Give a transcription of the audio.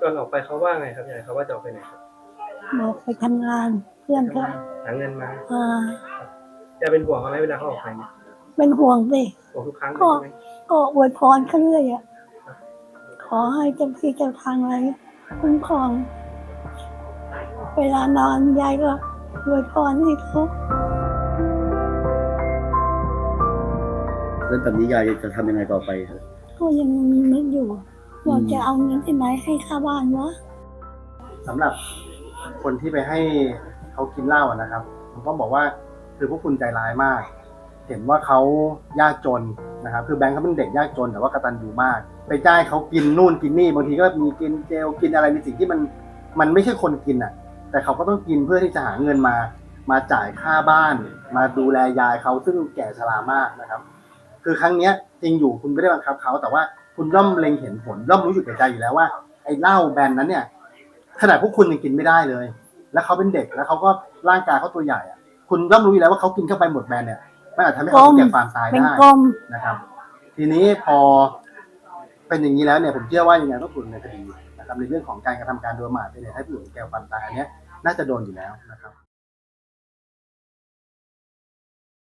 ก่อนออกไปเขาว่าไงครับยายเขาว่าจะออกไปไหนครับบอกไปทำงานเพื่อนก็หาเงินมาอ่าจะเป็นห่วงเขาไหมเวลาเขาออกไปเนี่ยเป็นห่วงสิห่วงทุกครั้งเลยก็ใช่ไหมก็อวยพรเขาเรื่อยอะขอให้เจ้าที่เจ้าทางอะไรคุ้มครอง เวลานอนยายก็อวยพรให้เขาแล้วแบบนี้ยายจะทำยังไงต่อไปครับก็ยังนึกอยู่ ว่าจะเอาเงินที่ไหนให้ค่าบ้านวะสำหรับคนที่ไปให้เขากินเหล้าอะนะครับ ผมต้องบอกว่าคือพวกคุณใจร้ายมาก เห็นว่าเขายากจนนะครับ คือแบงค์เขาเป็นเด็กยากจนแต่ว่ากระตัญญูมาก ไปจ้างเขากินนู่นกินนี่บางทีก็มีกินเจลกินอะไรในสิ่งที่มันมันไม่ใช่คนกินอะ แต่เขาก็ต้องกินเพื่อที่จะหาเงินมา มาจ่ายค่าบ้าน มาดูแลยายเขาซึ่งแก่ชรามากนะครับ คือครั้งเนี้ยจริงอยู่คุณไม่ได้บังคับเขาแต่ว่า คุณย่อมเล็งเห็นผลย่อมรู้อยู่แก่ใจอยู่แล้วว่าไอ้เหล้าแบรนด์นั้นเนี่ยขนาดพวกคุณยังกินไม่ได้เลย แล้วเขาเป็นเด็กแล้วเขาก็ร่างกายเขาตัวใหญ่อะคุณย่อมรู้อยู่แล้วว่าเขากินเข้าไปหมดแบรนด์เนี่ยมันอาจทำให้เขาถึงแก่ความตายเป็นได้ กลม นะครับ ทีนี้พอเป็นอย่างนี้แล้วเนี่ยผมเชื่อว่ายังไงต้องถูกดำเนินคดีนะครับในเรื่องของการกระทำการโดยประมาทเป็นเหตุให้ผู้อื่นแก่ความตายอันเนี้ยน่าจะโดนอยู่แล้วนะครับ